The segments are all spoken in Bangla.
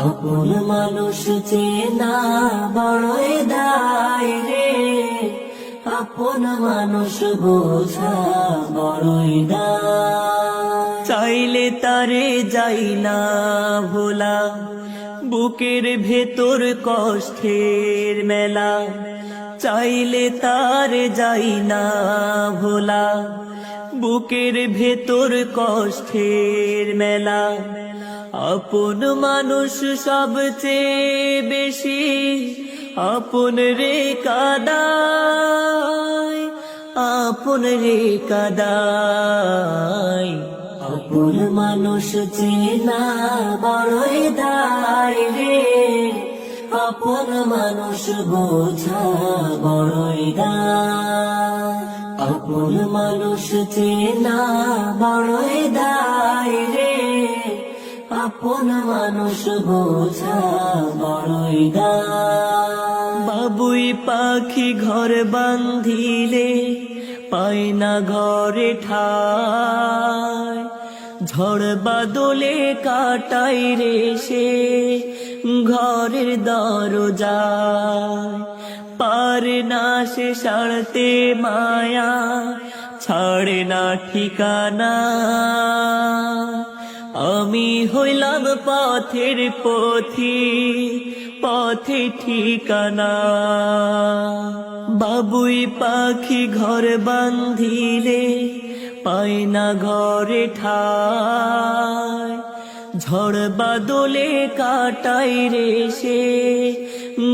আপন মানুষ চেনা বড়ই দায় রে। আপন মানুষ বোঝা বড়ই দায়। চাইলে তারে যাই না ভোলা, বুকের ভেতর কষ্টের মেলা। চাইলে তার যাই না ভোলা বুকের ভেতর কষ্টের মেলা। আপন মানুষ সবচেয়ে বেশি আপন রে কাদায়, আপন রে কাদায়। আপন মানুষ চেনা বড়ই দায় রে। আপন মানুষ বোঝা বড়ই দায়। আপন মানুষ চেনা বড়ই দায় রে। আপন মানুষ বোঝা বড়ই বাবুই পাখি ঘর বান্ধিলে পায় না ঘরে ঠায়। ঝড় বাদলে কাটাই রে সে। ঘরের দরজায় পার না সে সারতে মায়া, ছাড়ে না ঠিকানা। আমি হইলাম পথের পথি, পথে ঠিকানা। বাবুই পাখি ঘর বান্ধিলে পায় না ঘরে ঠায় ঝড় বাদলে কাটাই রে সে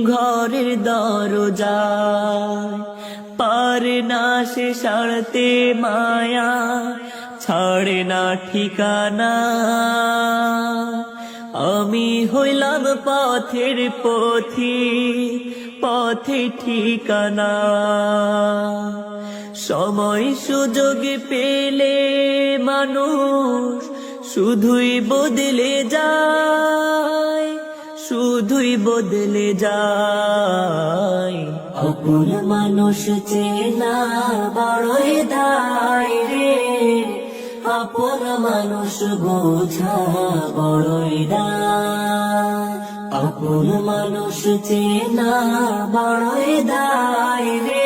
ঘরের দরজায়। পার না সে সারতে মায়া, ছাড়ে না ঠিকানা। আমি হইলাম পথের পথি, পথে ঠিকানা। সময় সুযোগ পেলে মানুষ শুধুই বদলে যায়, শুধুই বদলে যায়। অপর মানুষ চেনা বড়ই দায় রে অপর মানুষ বোঝা বড়ই দায়। অপর মানুষ চেনা বড়ই দায় রে